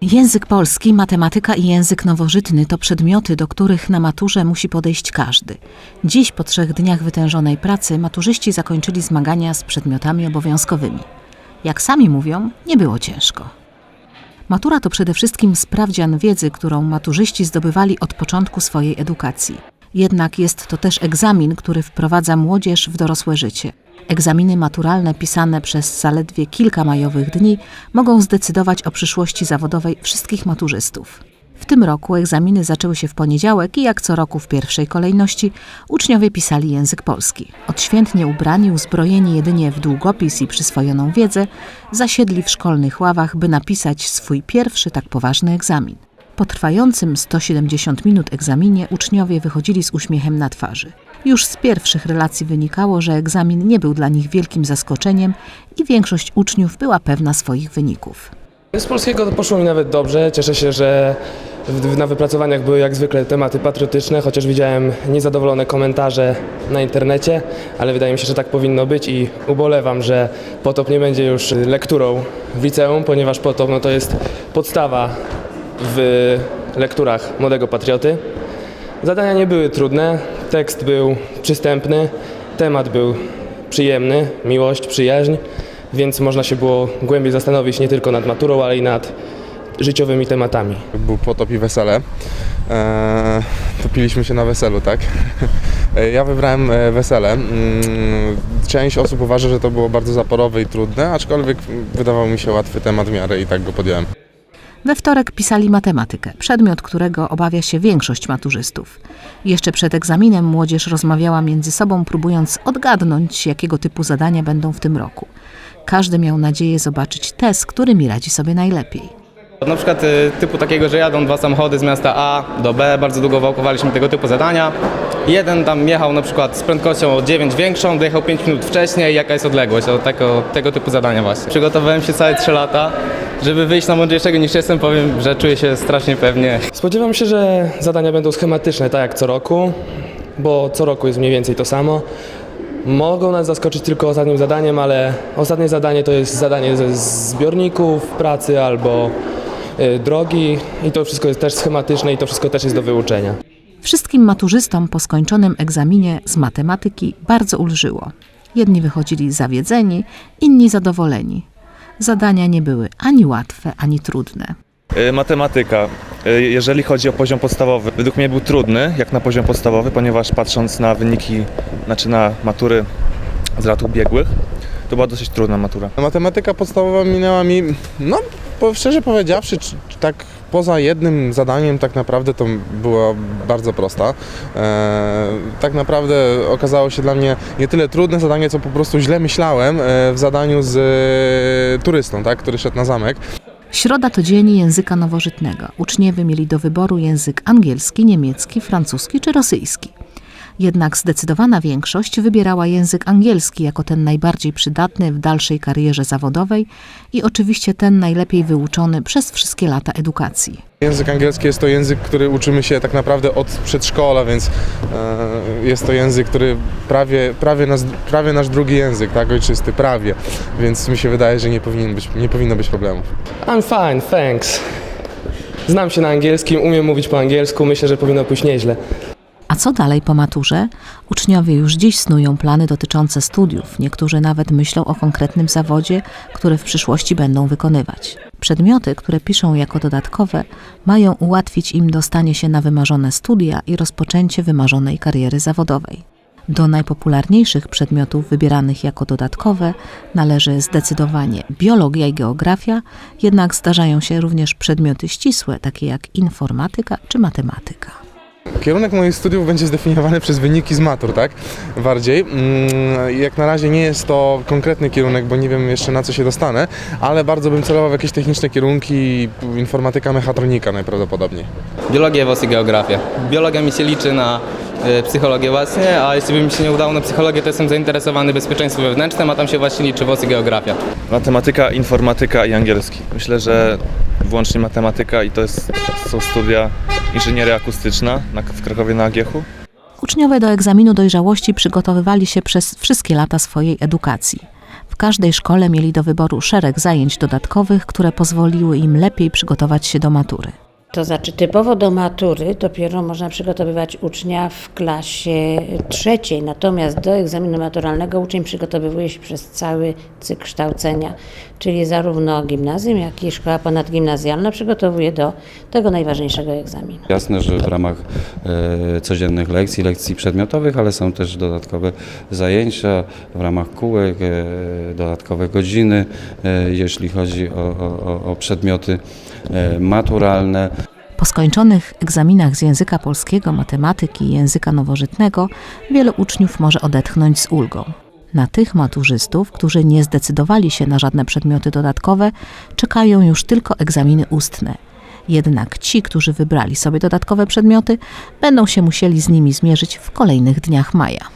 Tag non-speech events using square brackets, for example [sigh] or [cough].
Język polski, matematyka i język nowożytny to przedmioty, do których na maturze musi podejść każdy. Dziś, po trzech dniach wytężonej pracy, maturzyści zakończyli zmagania z przedmiotami obowiązkowymi. Jak sami mówią, nie było ciężko. Matura to przede wszystkim sprawdzian wiedzy, którą maturzyści zdobywali od początku swojej edukacji. Jednak jest to też egzamin, który wprowadza młodzież w dorosłe życie. Egzaminy maturalne pisane przez zaledwie kilka majowych dni mogą zdecydować o przyszłości zawodowej wszystkich maturzystów. W tym roku egzaminy zaczęły się w poniedziałek i jak co roku w pierwszej kolejności uczniowie pisali język polski. Odświętnie ubrani, uzbrojeni jedynie w długopis i przyswojoną wiedzę, zasiedli w szkolnych ławach, by napisać swój pierwszy tak poważny egzamin. Po trwającym 170 minut egzaminie uczniowie wychodzili z uśmiechem na twarzy. Już z pierwszych relacji wynikało, że egzamin nie był dla nich wielkim zaskoczeniem i większość uczniów była pewna swoich wyników. Z polskiego poszło mi nawet dobrze. Cieszę się, że na wypracowaniach były jak zwykle tematy patriotyczne, chociaż widziałem niezadowolone komentarze na internecie, ale wydaje mi się, że tak powinno być i ubolewam, że potop nie będzie już lekturą w liceum, ponieważ potop no, to jest podstawa w lekturach młodego patrioty. Zadania nie były trudne, tekst był przystępny, temat był przyjemny, miłość, przyjaźń, więc można się było głębiej zastanowić nie tylko nad maturą, ale i nad życiowymi tematami. Był potop i wesele. Eee, topiliśmy się na weselu, tak? [laughs] E, Ja wybrałem e, wesele. Mm, Część osób uważa, że to było bardzo zaporowe i trudne, aczkolwiek wydawał mi się łatwy temat w miarę i tak go podjąłem. We wtorek pisali matematykę, przedmiot którego obawia się większość maturzystów. Jeszcze przed egzaminem młodzież rozmawiała między sobą, próbując odgadnąć, jakiego typu zadania będą w tym roku. Każdy miał nadzieję zobaczyć te, z którymi radzi sobie najlepiej. Na przykład y, typu takiego, że jadą dwa samochody z miasta A do B, bardzo długo wałkowaliśmy tego typu zadania. Jeden tam jechał na przykład z prędkością o 9 większą, dojechał 5 minut wcześniej, jaka jest odległość, o tego, tego typu zadania właśnie. Przygotowałem się całe 3 lata, żeby wyjść na mądrzejszego niż jestem, powiem, że czuję się strasznie pewnie. Spodziewam się, że zadania będą schematyczne, tak jak co roku, bo co roku jest mniej więcej to samo. Mogą nas zaskoczyć tylko ostatnim zadaniem, ale ostatnie zadanie to jest zadanie ze zbiorników pracy albo y, drogi i to wszystko jest też schematyczne i to wszystko też jest do wyuczenia. Wszystkim maturzystom po skończonym egzaminie z matematyki bardzo ulżyło. Jedni wychodzili zawiedzeni, inni zadowoleni. Zadania nie były ani łatwe, ani trudne. Y, Matematyka. Y, Jeżeli chodzi o poziom podstawowy, według mnie był trudny, jak na poziom podstawowy, ponieważ patrząc na wyniki, znaczy na matury z lat ubiegłych, to była dosyć trudna matura. Matematyka podstawowa minęła mi, no szczerze powiedziawszy, czy, czy tak poza jednym zadaniem tak naprawdę to była bardzo prosta. E, tak naprawdę okazało się dla mnie nie tyle trudne zadanie, co po prostu źle myślałem e, w zadaniu z e, turystą, tak, który szedł na zamek. Środa to dzień języka nowożytnego. Uczniowie mieli do wyboru język angielski, niemiecki, francuski czy rosyjski. Jednak zdecydowana większość wybierała język angielski jako ten najbardziej przydatny w dalszej karierze zawodowej i oczywiście ten najlepiej wyuczony przez wszystkie lata edukacji. Język angielski jest to język, który uczymy się tak naprawdę od przedszkola, więc e, jest to język, który prawie, prawie, nas, prawie nasz drugi język, tak, ojczysty, prawie. Więc mi się wydaje, że nie, powinien być, nie powinno być problemów. I'm fine, thanks. Znam się na angielskim, umiem mówić po angielsku, myślę, że powinno pójść nieźle. Co dalej po maturze? Uczniowie już dziś snują plany dotyczące studiów. Niektórzy nawet myślą o konkretnym zawodzie, który w przyszłości będą wykonywać. Przedmioty, które piszą jako dodatkowe, mają ułatwić im dostanie się na wymarzone studia i rozpoczęcie wymarzonej kariery zawodowej. Do najpopularniejszych przedmiotów wybieranych jako dodatkowe należy zdecydowanie biologia i geografia, jednak zdarzają się również przedmioty ścisłe, takie jak informatyka czy matematyka. Kierunek moich studiów będzie zdefiniowany przez wyniki z matur, tak? Bardziej. Mm, Jak na razie nie jest to konkretny kierunek, bo nie wiem jeszcze na co się dostanę, ale bardzo bym celował w jakieś techniczne kierunki, informatyka, mechatronika najprawdopodobniej. Biologia, WOS i geografia. Biologia mi się liczy na y, psychologię właśnie, a jeśli by mi się nie udało na psychologię, to jestem zainteresowany bezpieczeństwem wewnętrznym, a tam się właśnie liczy WOS i geografia. Matematyka, informatyka i angielski. Myślę, że wyłącznie matematyka i to jest, są studia inżynieria akustyczna na, w Krakowie na Agiechu. Uczniowie do egzaminu dojrzałości przygotowywali się przez wszystkie lata swojej edukacji. W każdej szkole mieli do wyboru szereg zajęć dodatkowych, które pozwoliły im lepiej przygotować się do matury. To znaczy typowo do matury dopiero można przygotowywać ucznia w klasie trzeciej, natomiast do egzaminu maturalnego uczeń przygotowywuje się przez cały cykl kształcenia, czyli zarówno gimnazjum, jak i szkoła ponadgimnazjalna przygotowuje do tego najważniejszego egzaminu. Jasne, że w ramach e, codziennych lekcji, lekcji przedmiotowych, ale są też dodatkowe zajęcia w ramach kółek, e, dodatkowe godziny, e, jeśli chodzi o, o, o- przedmioty maturalne. Po skończonych egzaminach z języka polskiego, matematyki i języka nowożytnego wielu uczniów może odetchnąć z ulgą. Na tych maturzystów, którzy nie zdecydowali się na żadne przedmioty dodatkowe, czekają już tylko egzaminy ustne. Jednak ci, którzy wybrali sobie dodatkowe przedmioty, będą się musieli z nimi zmierzyć w kolejnych dniach maja.